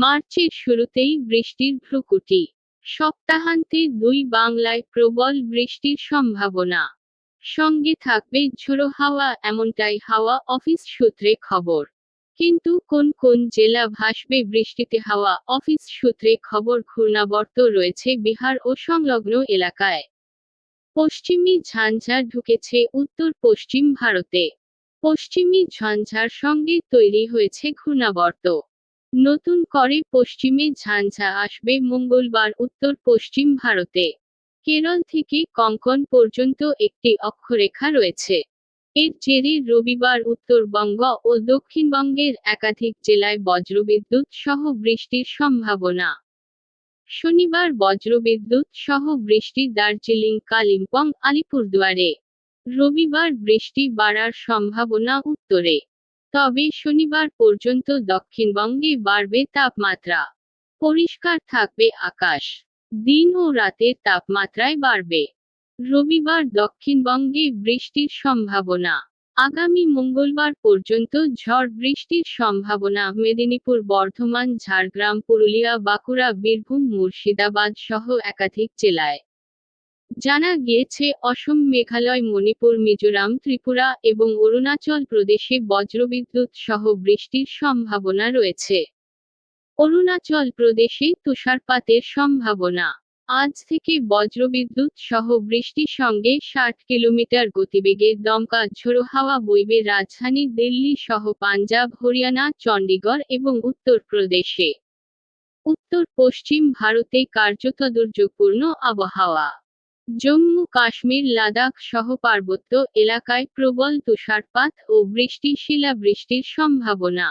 মার্চের শুরুতেই বৃষ্টির ভ্রুকুটি। সপ্তাহান্তে দুই বাংলায় প্রবল বৃষ্টির সম্ভাবনা। সঙ্গে থাকবে ঝোড়ো হাওয়া, এমনটাই হাওয়া অফিস সূত্রে খবর। কিন্তু কোন কোন জেলা ভাসবে বৃষ্টিতে হাওয়া অফিস সূত্রে খবর ঘূর্ণাবর্ত রয়েছে বিহার ও সংলগ্ন এলাকায়। পশ্চিমী ঝাঞ্ঝার ঢুকেছে উত্তর পশ্চিম ভারতে। পশ্চিমী ঝঞ্ঝার সঙ্গে তৈরি হয়েছে ঘূর্ণাবর্ত। নতুন করে পশ্চিমে ঝাঞ্ঝা আসবে মঙ্গলবার উত্তর পশ্চিম ভারতে। কেরল থেকে কঙ্কন পর্যন্ত একটি অক্ষরেখা রয়েছে। এর জেরে রবিবার উত্তরবঙ্গ ও দক্ষিণবঙ্গের একাধিক জেলায় বজ্রবিদ্যুৎ সহ বৃষ্টির সম্ভাবনা। শনিবার বজ্রবিদ্যুৎ সহ বৃষ্টি দার্জিলিং, কালিম্পং, আলিপুরদুয়ারে। রবিবার বৃষ্টি বাড়ার সম্ভাবনা উত্তরে। তবে শনিবার পর্যন্ত দক্ষিণবঙ্গে বাড়বে তাপমাত্রা। পরিষ্কার থাকবে আকাশ। দিন ও রাতের তাপমাত্রায় বাড়বে। রবিবার দক্ষিণবঙ্গে বৃষ্টির সম্ভাবনা। আগামী মঙ্গলবার পর্যন্ত ঝড় বৃষ্টির সম্ভাবনা। মেদিনীপুর, বর্ধমান, ঝাড়গ্রাম, পুরুলিয়া, বাঁকুড়া, বীরভূম, মুর্শিদাবাদ সহ একাধিক জেলায়। জানা গিয়েছে, অসম মেঘালয়, মণিপুর, মিজোরাম, ত্রিপুরা এবং অরুণাচল প্রদেশে বজ্রবিদ্যুৎ সহ বৃষ্টির সম্ভাবনা রয়েছে। অরুণাচল প্রদেশে তুষারপাতের সম্ভাবনা। আজ থেকে বজ্রবিদ্যুৎ সহ বৃষ্টির সঙ্গে ষাট কিলোমিটার গতিবেগে দমকা ঝোড়ো হাওয়া বইবে রাজধানী দিল্লি সহ পাঞ্জাব, হরিয়ানা, চণ্ডীগড় এবং উত্তরপ্রদেশে উত্তর পশ্চিম ভারতে কার্যত দুর্যোগপূর্ণ আবহাওয়া। জম্মু কাশ্মীর লাদাখ সহ পার্বত্য এলাকায় প্রবল তুষারপাত ও বৃষ্টি শিলাবৃষ্টির সম্ভাবনা।